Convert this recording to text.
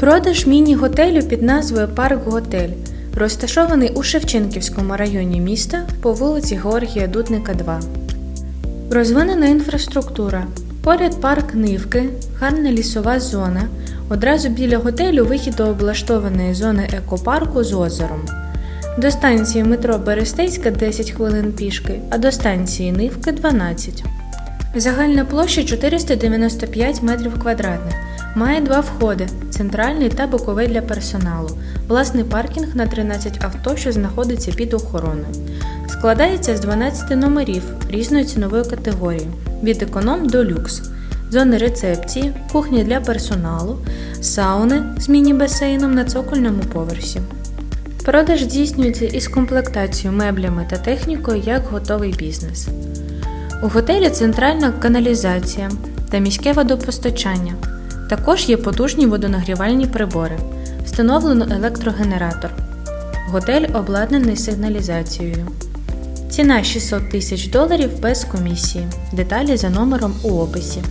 Продаж міні-готелю під назвою Парк Готель розташований у Шевченківському районі міста по вулиці Георгія Дудника, 2. Розвинена інфраструктура. Поряд парк Нивки, гарна лісова зона. Одразу біля готелю вихід до облаштованої зони екопарку з озером. До станції метро Берестейська 10 хвилин пішки, а до станції Нивки 12. Загальна площа 495 метрів квадратних. Має два входи центральний та боковий для персоналу, власний паркінг на 13 авто, що знаходиться під охороною. Складається з 12 номерів різної цінової категорії від економ до люкс, зони рецепції, кухні для персоналу, сауни з міні-басейном на цокольному поверсі. Продаж здійснюється із комплектацією меблями та технікою як готовий бізнес. У готелі центральна каналізація та міське водопостачання. Також є потужні водонагрівальні прибори. Встановлено електрогенератор. Готель обладнаний сигналізацією. Ціна 600 тисяч доларів без комісії. Деталі за номером у описі.